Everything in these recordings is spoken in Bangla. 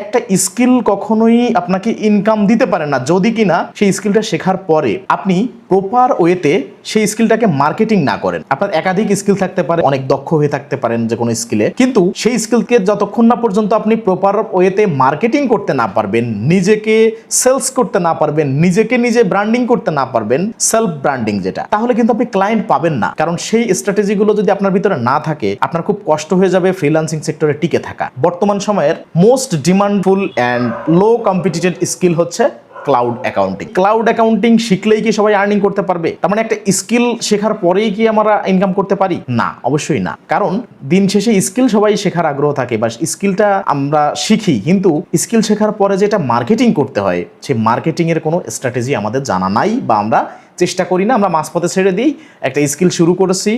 একটা স্কিল কখনোই আপনাকে ইনকাম দিতে পারে না। যদি কিনা সেই স্কিলটা শেখার পরে আপনি প্রপার ওয়েতে সেই স্কিলটাকে মার্কেটিং না করেন। আপনার একাধিক স্কিল থাকতে পারে, অনেক দক্ষ হয়ে থাকতে পারেন যে কোনো স্কিলে কিন্তু সেই স্কিলকে যতক্ষণ না পর্যন্ত আপনি প্রপার ওয়েতে মার্কেটিং করতে না পারবেন, নিজেকে সেলস করতে না পারবেন, নিজেকে নিজে ব্র্যান্ডিং করতে না পারবেন সেলফ ব্র্যান্ডিং যেটা, তাহলে কিন্তু আপনি ক্লায়েন্ট পাবেন না। কারণ সেই স্ট্র্যাটেজিগুলো যদি আপনার ভিতরে না থাকে, আপনার খুব কষ্ট হয়ে যাবে ফ্রিল্যান্সিং সেক্টরে টিকে থাকা। বর্তমান সময়ের most demandful and low competed skill হচ্ছে ক্লাউড অ্যাকাউন্টিং ক্লাউড অ্যাকাউন্টিং শিখলেই কি সবাই আর্নিং করতে পারবে? তার মানে একটা স্কিল শেখার পরেই কি আমরা ইনকাম করতে পারি? না, অবশ্যই না। কারণ দিন শেষে স্কিল সবাই শেখার আগ্রহ থাকে, বা স্কিলটা আমরা শিখি, কিন্তু স্কিল শেখার পরে যেটা মার্কেটিং করতে হয় সেই মার্কেটিং এর কোনো স্ট্র্যাটেজি আমাদের জানা নাই, বা আমরা চেষ্টা করি না, আমরা মাঝপথে ছেড়ে দিই, একটা স্কিল শুরু করেছি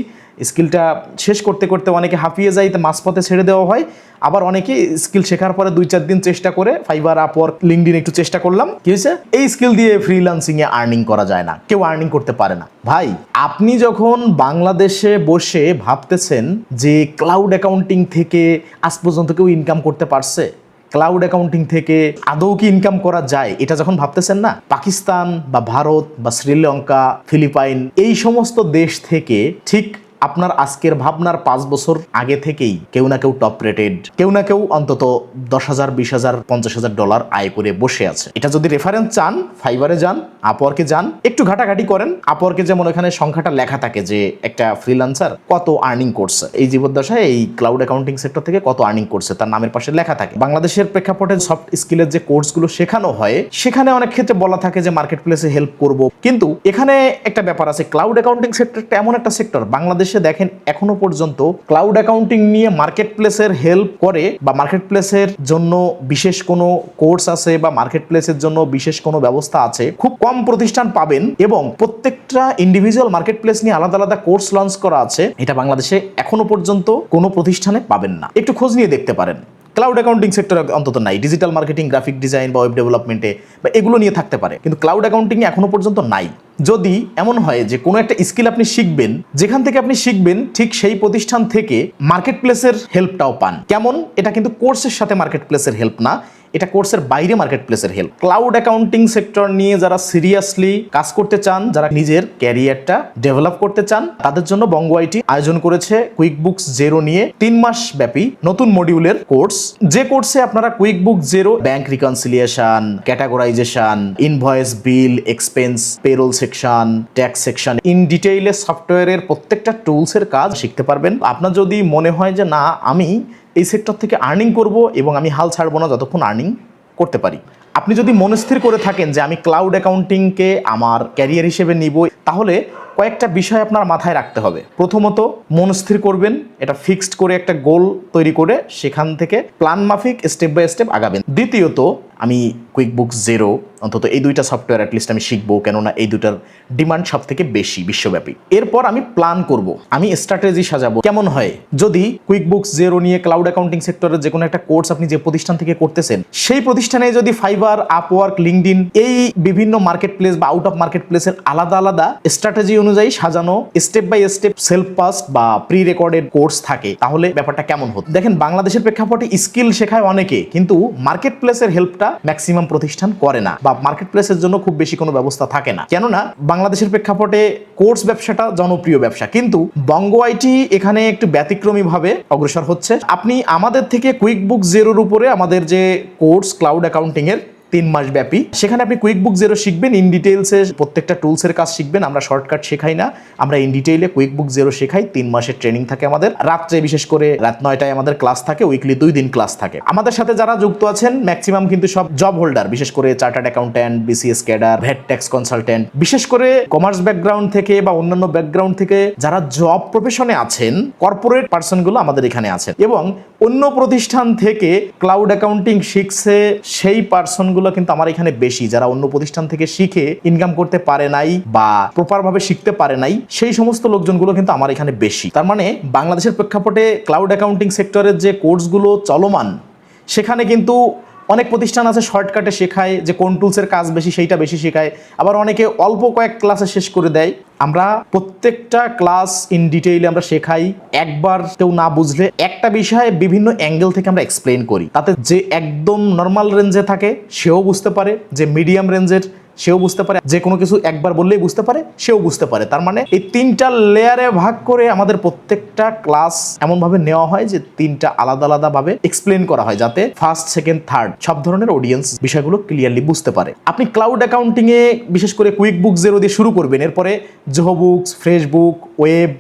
স্কিলটা শেষ করতে করতে অনেকে হাঁপিয়ে যায়, তো মাঝপথে ছেড়ে দেওয়া হয়। আবার অনেকে স্কিল শেখার পরে দুই চার দিন চেষ্টা করে, ফাইবার, আপওয়ার্ক লিঙ্কডিন একটু চেষ্টা করলাম। কি হয়েছে? এই স্কিল দিয়ে ফ্রিল্যান্সিং এ আর্নিং করা যায় না, কেউ আর্নিং করতে পারে না। ভাই, আপনি যখন বাংলাদেশে বসে ভাবতেছেন যে ক্লাউড অ্যাকাউন্টিং থেকে আজ পর্যন্ত কেউ ইনকাম করতে পারছে ক্লাউড অ্যাকাউন্টিং থেকে আদৌ কি ইনকাম করা যায়, এটা যখন ভাবতেছেন না? পাকিস্তান বা ভারত বা শ্রীলঙ্কা, ফিলিপাইন, এই সমস্ত দেশ থেকে ঠিক আপনার আজকের ভাবনার পাঁচ বছর আগে থেকেই কেউ না কেউ টপ রেটেড কেউ না কেউ অন্তত দশ হাজার, বিশ হাজার, পঞ্চাশ হাজার ডলার আয় করে বসে আছে। এটা যদি রেফারেন্স চান ফাইবারে যান আপওয়ার্কে যান, একটু ঘাটাঘাটি করেন আপওয়ার্কে যেমন এখানে সংখ্যাটা লেখা থাকে যে একটা ফ্রিল্যান্সার কত আর্নিং করছে। এই জীবদ্দশায় এই ক্লাউড অ্যাকাউন্টিং সেক্টর থেকে কত আর্নিং করছে, তার নামের পাশে লেখা থাকে। বাংলাদেশের প্রেক্ষাপটে সফট স্কিলের যে কোর্সগুলো শেখানো হয়, সেখানে অনেক ক্ষেত্রে বলা থাকে যে মার্কেট প্লেসে হেল্প করব। কিন্তু এখানে একটা ব্যাপার আছে ক্লাউড অ্যাকাউন্টিং সেক্টরটা এমন একটা সেক্টর বাংলাদেশে দেখেন এখনও পর্যন্ত ক্লাউড অ্যাকাউন্টিং নিয়ে মার্কেট প্লেসের হেল্প করে বা মার্কেট প্লেসের জন্য বিশেষ কোনো কোর্স আছে বা মার্কেট প্লেসের জন্য বিশেষ কোনো ব্যবস্থা আছে, খুব কম প্রতিষ্ঠান পাবেন এবং প্রত্যেকটা ইন্ডিভিজুয়াল মার্কেট প্লেস নিয়ে আলাদা আলাদা কোর্স লঞ্চ করা আছে, এটা বাংলাদেশে এখনও পর্যন্ত কোনো প্রতিষ্ঠানে পাবেন না। একটু খোঁজ নিয়ে দেখতে পারেন। ক্লাউড অ্যাকাউন্টিং সেক্টর অন্তত নাই। ডিজিটাল মার্কেটিং গ্রাফিক ডিজাইন বা ওয়েব ডেভেলপমেন্টে বা এগুলো নিয়ে থাকতে পারে। কিন্তু ক্লাউড অ্যাকাউন্টিং এখনও পর্যন্ত নাই। যদি এমন হয় যে কোনো একটা স্কিল আপনি শিখবেন, যেখান থেকে আপনি শিখবেন, ঠিক সেই প্রতিষ্ঠান থেকে মার্কেট প্লেসের হেল্পটাও পান। কেমন? এটা কিন্তু কোর্সের সাথে মার্কেট প্লেসের হেল্প না। এটা কোর্সের বাইরে মার্কেট প্লেসের হেল্প ক্লাউড অ্যাকাউন্টিং সেক্টর নিয়ে যারা সিরিয়াসলি কাজ করতে চান, যারা নিজের ক্যারিয়ারটা ডেভেলপ করতে চান, তাদের জন্য বঙ্গ আইটি আয়োজন করেছে কুইক বুকস জেরো নিয়ে তিন মাস ব্যাপী নতুন মডিউলের কোর্স যে কোর্সে আপনারা Quick Book Xero bank reconciliation categorisation invoice bill expense payroll section tax section in ডিটেইলে সফটওয়্যারের প্রত্যেকটা টুলসের কাজ শিখতে পারবেন। আপনার যদি মনে হয় যে, না, আমি এই সেক্টর থেকে আর্নিং করব এবং আমি হাল ছাড়বো না যতক্ষণ আর্নিং করতে পারি। আপনি যদি মনস্থির করে থাকেন যে আমি ক্লাউড অ্যাকাউন্টিংকে আমার ক্যারিয়ার হিসেবে নিব, তাহলে কয়েকটা বিষয় আপনার মাথায় রাখতে হবে। প্রথমত মনস্থির করবেন, এটা ফিক্সড করে একটা গোল তৈরি করে সেখান থেকে প্ল্যান মাফিক স্টেপ বাই স্টেপ আগাবেন। দ্বিতীয়ত আমি কুইক বুক জিরো অন্তত এই দুইটা সফটওয়্যার অ্যাটলিস্ট আমি শিখব, কেননা এই দুটার ডিমান্ড সব থেকে বেশি বিশ্বব্যাপী। এরপর আমি প্ল্যান করব, আমি স্ট্র্যাটেজি সাজাবো, কেমন হয়? যদি কুইক বুকস জিরো নিয়ে ক্লাউড অ্যাকাউন্টিং সেক্টরের যে কোনো একটা কোর্স আপনি যে প্রতিষ্ঠান থেকে করতেছেন, সেই প্রতিষ্ঠানে যদি ফাইবার আপওয়ার্ক লিঙ্কডিন এই বিভিন্ন মার্কেট প্লেস বা আউট অফ মার্কেট প্লেসের আলাদা আলাদা স্ট্র্যাটেজি অনুযায়ী সাজানো step by step self paced বা প্রি রেকর্ডেড কোর্স থাকে, তাহলে ব্যাপারটা কেমন হতো? দেখেন, বাংলাদেশের প্রেক্ষাপটে স্কিল শেখায় অনেকে, কিন্তু মার্কেট প্লেসের হেল্পটা ম্যাক্সিমাম প্রতিষ্ঠান করে না বা মার্কেট প্লেসের জন্য খুব বেশি কোনো ব্যবস্থা থাকে না। কেননা, বাংলাদেশের প্রেক্ষাপটে কোর্স ব্যবসাটা জনপ্রিয় ব্যবসা। কিন্তু বঙ্গ আইটি এখানে একটু ব্যতিক্রমী ভাবে অগ্রসর হচ্ছে। আপনি আমাদের থেকে কুইক বুক জেরোর উপরে আমাদের যে কোর্স ক্লাউড অ্যাকাউন্টিং এর তিন মাস ব্যাপী। সেখানে আপনি কুইক বুক জেরো শিখবেন ইন ডিটেলসে প্রত্যেকটা টুলসের কাজ শিখবেন, আমরা শর্টকাট শেখাই না। আমরা ইন ডিটেইলে কুইক বুক জেরো শেখাই, তিন মাসের ট্রেনিং থাকে আমাদের। রাত্রে বিশেষ করে রাত নয়টায় আমাদের ক্লাস থাকে উইকলি দুই দিন ক্লাস থাকে। আমাদের সাথে যারা যুক্ত আছেন ম্যাক্সিমাম কিন্তু সব জব হোল্ডার বিশেষ করে chartered accountant BCS cadre VAT tax consultant বিশেষ করে কমার্স ব্যাকগ্রাউন্ড থেকে বা অন্যান্য ব্যাকগ্রাউন্ড থেকে যারা জব প্রফেশনে আছেন কর্পোরেট পার্সনগুলো আমাদের এখানে আছেন। এবং অন্য প্রতিষ্ঠান থেকে ক্লাউড অ্যাকাউন্টিং শিখছে, সেই পার্সনগুলো কিন্তু আমার এখানে বেশি। যারা অন্য প্রতিষ্ঠান থেকে শিখে ইনকাম করতে পারে নাই বা প্রপার ভাবে শিখতে পারে নাই, সেই সমস্ত লোকজনগুলো কিন্তু আমার এখানে বেশি। তার মানে বাংলাদেশের প্রেক্ষাপটে ক্লাউড অ্যাকাউন্টিং সেক্টরের যে কোর্সগুলো চলমান, সেখানে কিন্তু অনেক প্রতিষ্ঠান আছে শর্টকাটে শেখায় যে কোন টুলসের কাজ বেশি, সেইটা বেশি শেখায়। আবার অনেকে অল্প কয়েক ক্লাসে শেষ করে দেয়। আমরা প্রত্যেকটা ক্লাস ইন ডিটেইলে আমরা শেখাই। একবার কেউ না বুঝলে একটা বিষয়ে বিভিন্ন অ্যাঙ্গেল থেকে আমরা এক্সপ্লেন করি। তাতে যে একদম নর্মাল রেঞ্জে থাকে, সেও বুঝতে পারে। যে মিডিয়াম রেঞ্জের সেও বুঝতে পারে, যে কোনো কিছু একবার বললেই বুঝতে পারে, সেও বুঝতে পারে। তার মানে এই তিনটা লেয়ারে ভাগ করে আমাদের প্রত্যেকটা ক্লাস এমনভাবে নেওয়া হয় যে তিনটা আলাদা আলাদা ভাবে এক্সপ্লেন করা হয়, যাতে ফার্স্ট সেকেন্ড থার্ড সব ধরনের অডিয়েন্স বিষয়গুলো ক্লিয়ারলি বুঝতে পারে। আপনি ক্লাউড অ্যাকাউন্টিং এ বিশেষ করে কুইক বুক জিরো দিয়ে শুরু করবেন, এরপরে Zoho Books Fresh Book Wave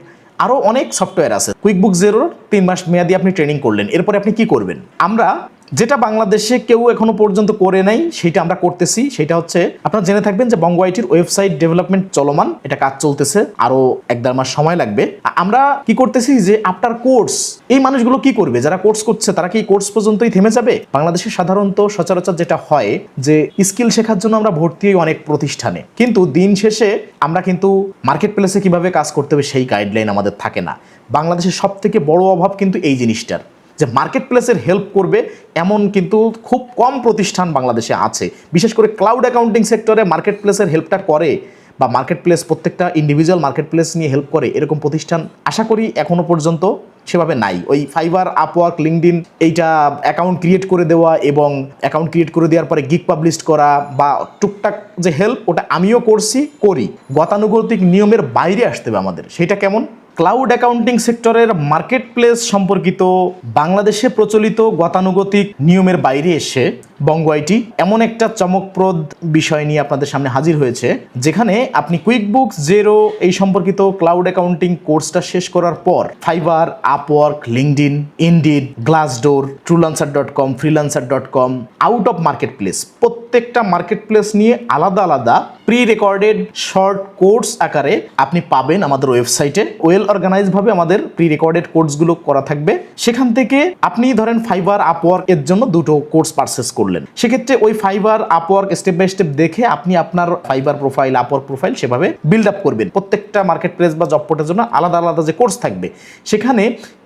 আরও অনেক সফটওয়্যার আছে। কুইক বুক জিরোর তিন মাস মেয়াদি আপনি ট্রেনিং করলেন, এরপরে আপনি কি করবেন? আমরা যেটা বাংলাদেশে কেউ এখনও পর্যন্ত করে নাই, সেটা আমরা করতেছি, সেটা হচ্ছে আপনারা জেনে থাকবেন যে বঙ্গ আইটির ওয়েবসাইট ডেভেলপমেন্ট চলমান, এটা কাজ চলতেছে, আরও এক দেড় মাস সময় লাগবে। আমরা কি করতেছি যে আফটার কোর্স, এই মানুষগুলো কি করবে? যারা কোর্স করছে, তারা কি কোর্স পর্যন্তই থেমে যাবে? বাংলাদেশে সাধারণত সচরাচর যেটা হয় যে স্কিল শেখার জন্য আমরা ভর্তি হই অনেক প্রতিষ্ঠানে। কিন্তু দিন শেষে আমরা কিন্তু মার্কেট প্লেসে কীভাবে কাজ করতে হবে, সেই গাইডলাইন আমাদের থাকে না। বাংলাদেশের সব থেকে বড় অভাব কিন্তু এই জিনিসটার। যে মার্কেট প্লেসের হেল্প করবে এমন কিন্তু খুব কম প্রতিষ্ঠান বাংলাদেশে আছে। বিশেষ করে ক্লাউড অ্যাকাউন্টিং সেক্টরে মার্কেট প্লেসের হেল্পটা করে বা মার্কেট প্লেস প্রত্যেকটা ইন্ডিভিজুয়াল মার্কেট প্লেস নিয়ে হেল্প করে এরকম প্রতিষ্ঠান আশা করি এখনও পর্যন্ত সেভাবে নাই। ওই ফাইবার আপওয়ার্ক লিঙ্কডিন এইটা অ্যাকাউন্ট ক্রিয়েট করে দেওয়া এবং অ্যাকাউন্ট ক্রিয়েট করে দেওয়ার পরে গিক পাবলিশ করা বা টুকটাক যে হেল্প ওটা আমিও করছি, করি। গতানুগতিক নিয়মের বাইরে আসতে হবে আমাদের। সেটা কেমন? ক্লাউড অ্যাকাউন্টিং সেক্টরের মার্কেট প্লেস সম্পর্কিত বাংলাদেশে প্রচলিত গতানুগতিক নিয়মের বাইরে এসে বঙ্গ আইটি এমন একটা চমকপ্রদ বিষয় নিয়ে আপনাদের সামনে হাজির হয়েছে, যেখানে আপনি কুইক বুক জেরো এই সম্পর্কিত ক্লাউড অ্যাকাউন্টিং কোর্সটা শেষ করার পর Fiverr Upwork LinkedIn Indeed Glassdoor Truelancer dot com freelancer dot com out of market place প্রত্যেকটা মার্কেট প্লেস নিয়ে আলাদা আলাদা প্রি রেকর্ডেড শর্ট কোর্স আকারে আপনি পাবেন আমাদের ওয়েবসাইটে ওয়েল অর্গানাইজ ভাবে আমাদের প্রি রেকর্ডেড কোর্সগুলো করা থাকবে। সেখান থেকে আপনি ধরেন ফাইবার আপওয়ার্ক এর জন্য দুটো কোর্স পারচেস করলেন। সেক্ষেত্রে ওই Fiverr Upwork step by step দেখে আপনি আপনার ফাইবার প্রোফাইল আপওয়ার্ক প্রোফাইল সেভাবে বিল্ড আপ করবেন। প্রত্যেকটা মার্কেট প্লেস বা জব পোর্টের জন্য আলাদা আলাদা যে কোর্স থাকবে, সেখানে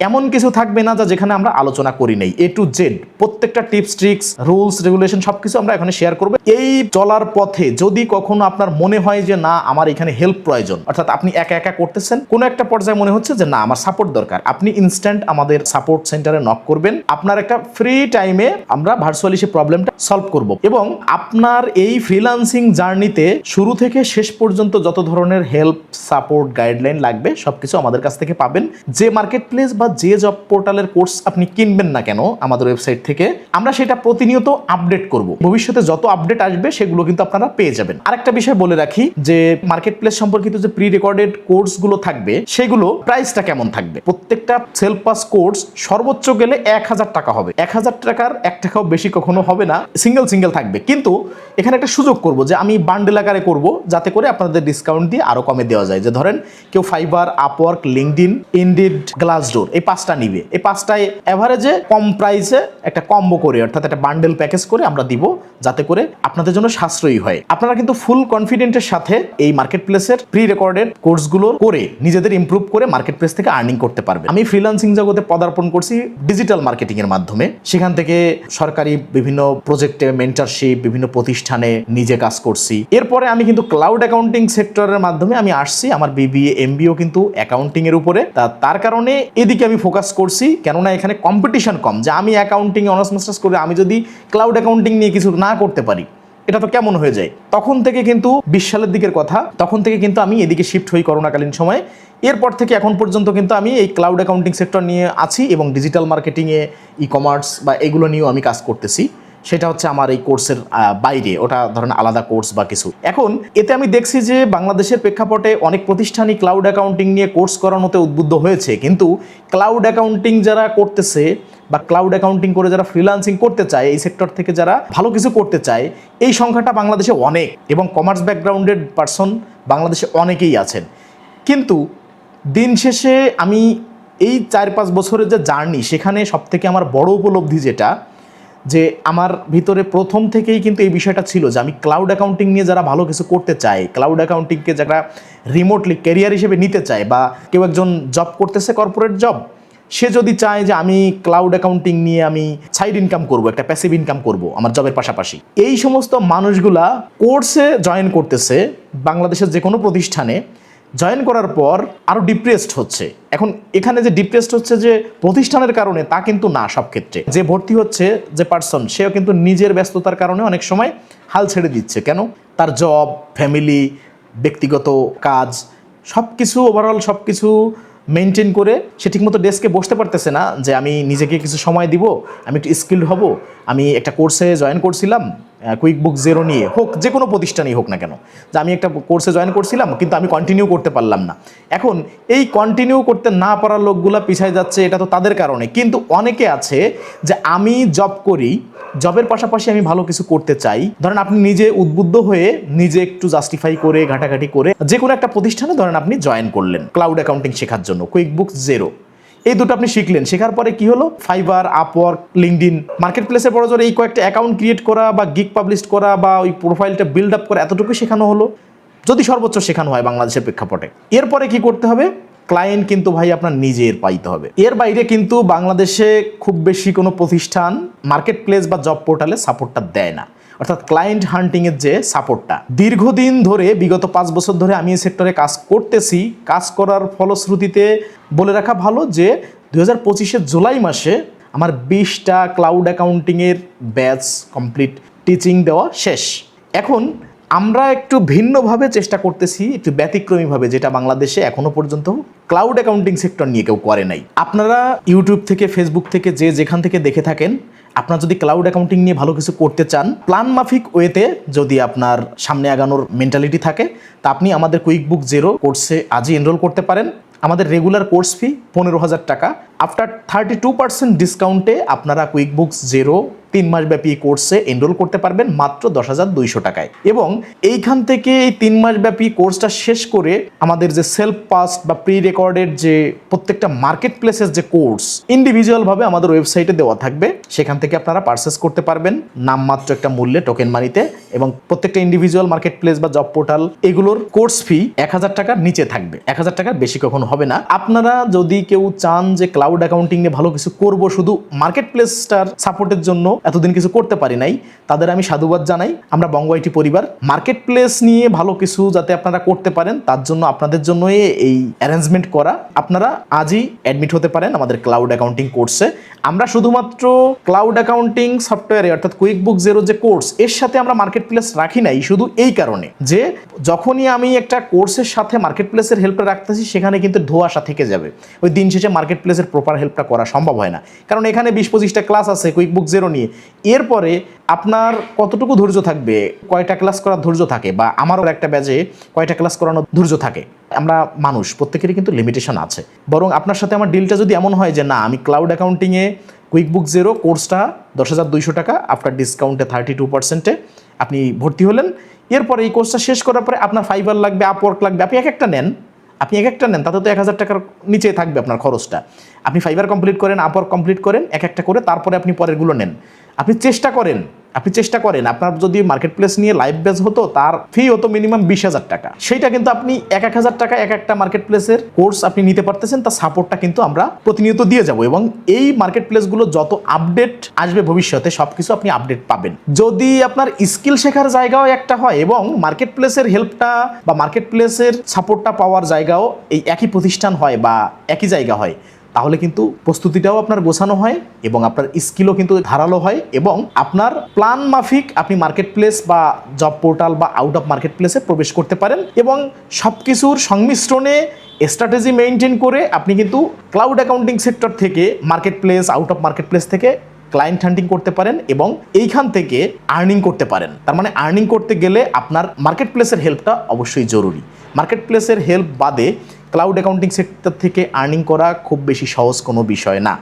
এমন কিছু থাকবে না যা যেখানে আমরা আলোচনা করি নাই। এ টু জেড প্রত্যেকটা টিপস ট্রিক্স রুলস রেগুলেশন সবকিছু আমরা এখানে শেয়ার করব। এই চলার পথে যদি কখনো আপনার মনে হয় যে, না, আমার এখানে হেল্প প্রয়োজন। অর্থাৎ আপনি একা একা করতেছেন, কোনো একটা পর্যায়ে মনে হচ্ছে যে, না, আমার সাপোর্ট দরকার। আপনি ইনস্ট্যান্ট আমাদের সাপোর্ট সেন্টারে নক করবেন। আপনার একটা ফ্রি টাইমে আমরা ভার্চুয়ালি সে প্রবলেমটা সলভ করব। এবং আপনার এই ফ্রিল্যান্সিং জার্নিতে শুরু থেকে শেষ পর্যন্ত যত ধরনের হেল্প সাপোর্ট গাইডলাইন লাগবে, সবকিছু আমাদের কাছ থেকে পাবেন। যে মার্কেট প্লেস বা যে জব পোর্টালের কোর্স আপনি কিনবেন না কেন, আমাদের ওয়েবসাইট থেকে, আমরা সেটা প্রতিনিয়ত আপডেট করব। ভবিষ্যতে যত আপডেট আসবে, সেগুলো কিন্তু আপনারা পেয়ে যাবেন। আরেকটা বিষয় বলে রাখি যে মার্কেট প্লেস সম্পর্কিত যে প্রি রেকর্ডেড কোর্সগুলো থাকবে, সেগুলো প্রাইসটা কেমন থাকবে? প্রত্যেকটা সেলফ পাস কোর্স সর্বোচ্চ গেলে এক হাজার টাকা হবে। এক হাজার টাকার এক টাকাও বেশি কখনো হবে না সিঙ্গেল সিঙ্গেল থাকবে। কিন্তু এখানে একটা সুযোগ করব যে, আমি বান্ডেল আকারে করব, যাতে করে আপনাদের ডিসকাউন্ট দিয়ে আরও কমে দেওয়া যায়। যে ধরেন, কেউ Fiverr Upwork LinkedIn Indeed Glassdoor এই পাঁচটা নিবে। এই পাঁচটায় অ্যাভারেজে কম প্রাইসে একটা কম্বো করে, অর্থাৎ একটা বান্ডেল প্যাকেজ করে আমরা দিব, যাতে করে আপনাদের জন্য সাশ্রয়ী হয়। আপনারা কিন্তু ফুল কনফিডেন্টের সাথে এই মার্কেট প্লেসের প্রি রেকর্ডেড কোর্সগুলো করে নিজেদের ইমপ্রুভ করে মার্কেট প্লেস থেকে আর্নিং করতে পারবে আমি ফ্রিল্যান্সিং জগতে পদার্পণ করছি ডিজিটাল মার্কেটিং এর মাধ্যমে। সেখান থেকে সরকারি বিভিন্ন প্রজেক্টে মেন্টারশিপ বিভিন্ন প্রতিষ্ঠানে নিজে কাজ করছি। এরপরে আমি কিন্তু ক্লাউড অ্যাকাউন্টিং সেক্টরের মাধ্যমে আমি আসছি। আমার বিবিএ এমবিও কিন্তু অ্যাকাউন্টিং এর উপরে। তা তার কারণে এদিকে আমি ফোকাস করছি। কেননা এখানে কম্পিটিশন কম। যে আমি অ্যাকাউন্টিং অনার্স মাস্টার্স করে আমি যদি ক্লাউড অ্যাকাউন্টিং নিয়ে কিছু না করতে পারি। এটা তো কেমন হয়ে যায়? তখন থেকে কিন্তু বিশ সালের দিকের কথা, তখন থেকে কিন্তু আমি এদিকে শিফট হই করোনাকালীন সময়ে। এরপর থেকে এখন পর্যন্ত কিন্তু আমি এই ক্লাউড অ্যাকাউন্টিং সেক্টর নিয়ে আছি এবং ডিজিটাল মার্কেটিংয়ে ই কমার্স বা এগুলো নিয়েও আমি কাজ করতেছি। সেটা হচ্ছে আমার এই কোর্সের বাইরে। ওটা ধরেন আলাদা কোর্স বা কিছু। এখন এতে আমি দেখছি যে বাংলাদেশের প্রেক্ষাপটে অনেক প্রতিষ্ঠানই ক্লাউড অ্যাকাউন্টিং নিয়ে কোর্স করানোতে উদ্বুদ্ধ হয়েছে। কিন্তু ক্লাউড অ্যাকাউন্টিং যারা করতেছে বা ক্লাউড অ্যাকাউন্টিং করে যারা ফ্রিল্যান্সিং করতে চায়, এই সেক্টর থেকে যারা ভালো কিছু করতে চায়, এই সংখ্যাটা বাংলাদেশে অনেক এবং কমার্স ব্যাকগ্রাউন্ডেড পার্সন বাংলাদেশে অনেকেই আছেন। কিন্তু দিন শেষে আমি এই চার পাঁচ বছরের যে জার্নি সেখানে সব থেকে আমার বড় উপলব্ধি যেটা যে আমার ভিতরে প্রথম থেকেই কিন্তু এই বিষয়টা ছিল যে আমি ক্লাউড অ্যাকাউন্টিং নিয়ে যারা ভালো কিছু করতে চায় ক্লাউড অ্যাকাউন্টিংকে যারা রিমোটলি ক্যারিয়ার হিসেবে নিতে চায় বা কেউ একজন জব করতেছে কর্পোরেট জব সে যদি চায় যে আমি ক্লাউড অ্যাকাউন্টিং নিয়ে আমি সাইড ইনকাম করব, একটা প্যাসিভ ইনকাম করব আমার জবের পাশাপাশি। এই সমস্ত মানুষগুলা কোর্সে জয়েন করতেছে বাংলাদেশের যে কোনো প্রতিষ্ঠানে জয়েন করার পর আরও ডিপ্রেসড হচ্ছে। এখন এখানে যে ডিপ্রেসড হচ্ছে যে প্রতিষ্ঠানের কারণে তা কিন্তু না সব ক্ষেত্রে। যে ভর্তি হচ্ছে যে পার্সন সেও কিন্তু নিজের ব্যস্ততার কারণে অনেক সময় হাল ছেড়ে দিচ্ছে। কেন? তার জব ফ্যামিলি ব্যক্তিগত কাজ সব কিছু ওভারঅল সব কিছু মেনটেন করে সে ঠিকমতো ডেস্কে বসতে পারতেছে না যে আমি নিজেকে কিছু সময় দিব, আমি একটু স্কিল্ড হব, আমি একটা কোর্সে জয়েন করছিলাম কুইক বুক জিরো নিয়ে হোক, যে কোনো প্রতিষ্ঠানেই হোক না কেন। যে আমি একটা কোর্সে জয়েন করছিলাম, কিন্তু আমি কন্টিনিউ করতে পারলাম না। এখন, এই কন্টিনিউ করতে না পারার লোকগুলা পিছায় যাচ্ছে, এটা তো তাদের কারণে। কিন্তু অনেকে আছে যে আমি জব করি জবের পাশাপাশি আমি ভালো কিছু করতে চাই। ধরেন আপনি নিজে উদ্বুদ্ধ হয়ে নিজে একটু জাস্টিফাই করে, ঘাটাঘাটি করে, যে কোনো একটা প্রতিষ্ঠানে ধরেন আপনি জয়েন করলেন ক্লাউড অ্যাকাউন্টিং শেখার জন্য কুইক বুক জিরো এই দুটো আপনি শিখলেন। শেখার পরে কি হলো? ফাইবার আপওয়ার্ক লিঙ্কডিন মার্কেট প্লেসে বড় জোর এই কয়েকটা অ্যাকাউন্ট ক্রিয়েট করা বা গিক পাবলিশ করা বা ওই প্রোফাইলটা বিল্ড আপ করা এতটুকু শেখানো হলো? যদি সর্বোচ্চ শেখানো হয় বাংলাদেশের প্রেক্ষাপটে। এরপরে কি করতে হবে? ক্লায়েন্ট কিন্তু ভাই আপনার নিজের পাইতে হবে। এর বাইরে কিন্তু বাংলাদেশে খুব বেশি কোনো প্রতিষ্ঠান মার্কেট প্লেস বা জব পোর্টালে সাপোর্টটা দেয় না। অর্থাৎ ক্লায়েন্ট হান্টিং এর যে সাপোর্টটা দীর্ঘদিন ধরে, বিগত পাঁচ বছর ধরে আমি এই সেক্টরে কাজ করতেছি। কাজ করার ফলশ্রুতিতে বলে রাখা ভালো যে দু হাজার জুলাই মাসে আমার বিশটা ক্লাউড অ্যাকাউন্টিংয়ের ব্যাচ কমপ্লিট টিচিং দেওয়া শেষ। এখন আমরা একটু ভিন্নভাবে চেষ্টা করতেছি, একটু ব্যতিক্রমীভাবে, যেটা বাংলাদেশে এখনও পর্যন্ত ক্লাউড অ্যাকাউন্টিং সেক্টর নিয়ে কেউ করে নাই। আপনারা ইউটিউব থেকে ফেসবুক থেকে, যে যেখান থেকে দেখে থাকেন আপনার যদি ক্লাউড অ্যাকাউন্টিং নিয়ে ভালো কিছু করতে চান প্ল্যান মাফিক ওয়েতে যদি আপনার সামনে আগানোর মেন্টালিটি থাকে, তা আপনি আমাদের কুইক বুক জেরো কোর্সে আজই এনরোল করতে পারেন। আমাদের রেগুলার কোর্স ফি পনেরো হাজার টাকা। আফটার থার্টি টু পার্সেন্ট ডিসকাউন্টে আপনারা কুইক বুকস জিরো তিন মাসব্যাপী কোর্সে এনরোল করতে পারবেন মাত্র দশ হাজার দুইশো টাকায়। এবং এইখান থেকে এই তিন মাসব্যাপী কোর্সটা শেষ করে আমাদের যে সেলফ পাস্ট বা প্রি রেকর্ডেড যে প্রত্যেকটা মার্কেট প্লেসের যে কোর্স ইন্ডিভিজুয়ালভাবে আমাদের ওয়েবসাইটে দেওয়া থাকবে। সেখান থেকে আপনারা পারচেস করতে পারবেন। নামমাত্র একটা মূল্যে টোকেন মানিতে এবং প্রত্যেকটা ইন্ডিভিজুয়াল মার্কেট প্লেস বা জব পোর্টাল এগুলোর কোর্স ফি এক হাজার টাকার নিচে থাকবে। এক হাজার টাকার বেশি কখনো হবে না। আপনারা যদি কেউ চান যে ক্লাউড অ্যাকাউন্টিং নিয়ে ভালো কিছু করব, শুধু মার্কেট প্লেসটার সাপোর্টের জন্য এতদিন কিছু করতে পারি নাই। তাদের আমি সাধুবাদ জানাই। আমরা বঙ্গ আইটি পরিবার মার্কেট প্লেস নিয়ে ভালো কিছু যাতে আপনারা করতে পারেন, তার জন্য আপনাদের জন্য এই অ্যারেঞ্জমেন্ট করা। আপনারা আজই অ্যাডমিট হতে পারেন আমাদের ক্লাউড অ্যাকাউন্টিং কোর্সে আমরা শুধুমাত্র ক্লাউড অ্যাকাউন্টিং সফটওয়্যারে অর্থাৎ কুইক বুক জিরো যে কোর্স এর সাথে আমরা মার্কেট প্লেস রাখি নাই, শুধু এই কারণে। যে যখনই আমি একটা কোর্সের সাথে মার্কেট প্লেসের হেল্পে রাখতেছি, সেখানে কিন্তু ধোয়াশা থেকে যাবে। ওই দিন শেষে মার্কেট প্লেসের প্রপার হেল্পটা করা সম্ভব হয় না। কারণ এখানে বিশ পঁচিশটা ক্লাস আছে কুইক বুক জিরো নিয়ে। এরপরে আপনার কতটুকু ধৈর্য থাকবে? কয়টা ক্লাস করার ধৈর্য থাকে? বা আমারও একটা ব্যাচে কয়টা ক্লাস করানোর ধৈর্য থাকে? আমরা মানুষ, প্রত্যেকেরই কিন্তু লিমিটেশন আছে। বরং আপনার সাথে আমার ডিলটা যদি এমন হয় যে, না, আমি ক্লাউড অ্যাকাউন্টিংয়ে কুইক বুক জিরো কোর্সটা দশ হাজার দুইশো টাকা আফটার ডিসকাউন্টে থার্টি টু পার্সেন্টে আপনি ভর্তি হলেন। এরপরে এই কোর্সটা শেষ করার পরে আপনার ফাইবার লাগবে আপওয়ার্ক লাগবে, আপনি এক একটা নেন। আপনি এক একটা নেন, তাতে তো এক হাজার টাকার নিচে থাকবে আপনার খরচটা। আপনি ফাইবার কমপ্লিট করেন আপওয়ার্ক কমপ্লিট করেন, এক একটা করে, তারপরে আপনি পরেরগুলো নেন। আপনি চেষ্টা করেন, আপনি চেষ্টা করেন। আপনার যদি মার্কেট প্লেস নিয়ে লাইভ বেজ হতো, তার ফি হতো মিনিমাম বিশ হাজার টাকা। সেইটা কিন্তু আপনি এক এক হাজার টাকা, এক একটা মার্কেট প্লেসের কোর্স আপনি নিতে পারতেছেন, তার সাপোর্টটা কিন্তু আমরা প্রতিনিয়ত দিয়ে যাব। এবং এই মার্কেট প্লেসগুলো যত আপডেট আসবে ভবিষ্যতে সব কিছু আপনি আপডেট পাবেন। যদি আপনার স্কিল শেখার জায়গাও একটা হয় এবং মার্কেট প্লেসের হেল্পটা বা মার্কেট প্লেসের সাপোর্টটা পাওয়ার জায়গাও এই একই প্রতিষ্ঠান হয় বা একই জায়গা হয় তাহলে কিন্তু প্রস্তুতিটাও আপনার গোছানো হয় এবং আপনার স্কিলও কিন্তু ধারালো হয় এবং আপনার প্ল্যান মাফিক আপনি মার্কেট প্লেস বা জব পোর্টাল বা আউট অফ মার্কেট প্লেসে প্রবেশ করতে পারেন এবং সব কিছুর সংমিশ্রণে স্ট্র্যাটেজি মেনটেন করে আপনি কিন্তু ক্লাউড অ্যাকাউন্টিং সেক্টর থেকে market place out of market place থেকে ক্লায়েন্ট হান্টিং করতে পারেন এবং এইখান থেকে আর্নিং করতে পারেন। তার মানে আর্নিং করতে গেলে আপনার মার্কেট প্লেসের হেল্পটা অবশ্যই জরুরি। মার্কেট প্লেসের হেল্প বাদে ক্লাউড অ্যাকাউন্টিং সেক্টর থেকে আর্নিং করা খুব বেশি সহজ কোনো বিষয় না।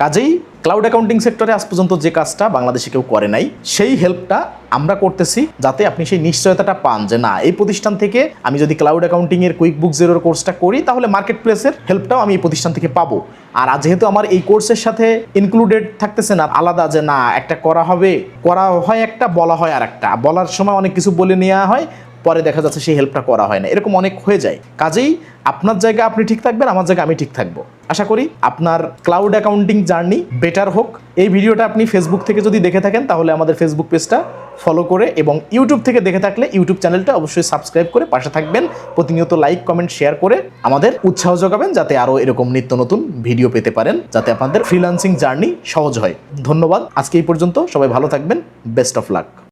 কাজেই ক্লাউড অ্যাকাউন্টিং সেক্টরে আজ পর্যন্ত যে কাজটা বাংলাদেশে কেউ করে নাই, সেই হেল্পটা আমরা করতেছি যাতে আপনি সেই নিশ্চয়তাটা পান যে না, এই প্রতিষ্ঠান থেকে আমি যদি ক্লাউড অ্যাকাউন্টিং এর কুইক বুক জিরোর কোর্সটা করি, তাহলে মার্কেট প্লেসের হেল্পটাও আমি এই প্রতিষ্ঠান থেকে পাবো। আর যেহেতু আমার এই কোর্সের সাথে ইনক্লুডেড থাকতেছে না, আলাদা যে না, একটা করা হবে, করা হয় একটা, বলা হয় আর একটা বলার সময় অনেক কিছু বলে নেওয়া হয় পরে দেখা যাচ্ছে সেই হেল্পটা করা হয় না। এরকম অনেক হয়ে যায়। কাজেই আপনার জায়গা আপনি ঠিক থাকবেন, আমার জায়গা আমি ঠিক থাকব। আশা করি আপনার ক্লাউড অ্যাকাউন্টিং জার্নি বেটার হোক। এই ভিডিওটা আপনি ফেসবুক থেকে যদি দেখে থাকেন, তাহলে আমাদের ফেসবুক পেজটা ফলো করে এবং ইউটিউব থেকে দেখে থাকলে ইউটিউব চ্যানেলটা অবশ্যই সাবস্ক্রাইব করে পাশে থাকবেন। প্রতিনিয়ত লাইক কমেন্ট শেয়ার করে আমাদের উৎসাহ যোগাবেন, যাতে আরও এরকম নিত্য নতুন ভিডিও পেতে পারেন, যাতে আপনাদের ফ্রিল্যান্সিং জার্নি সহজ হয়। ধন্যবাদ। আজকে এই পর্যন্ত সবাই ভালো থাকবেন। Best of luck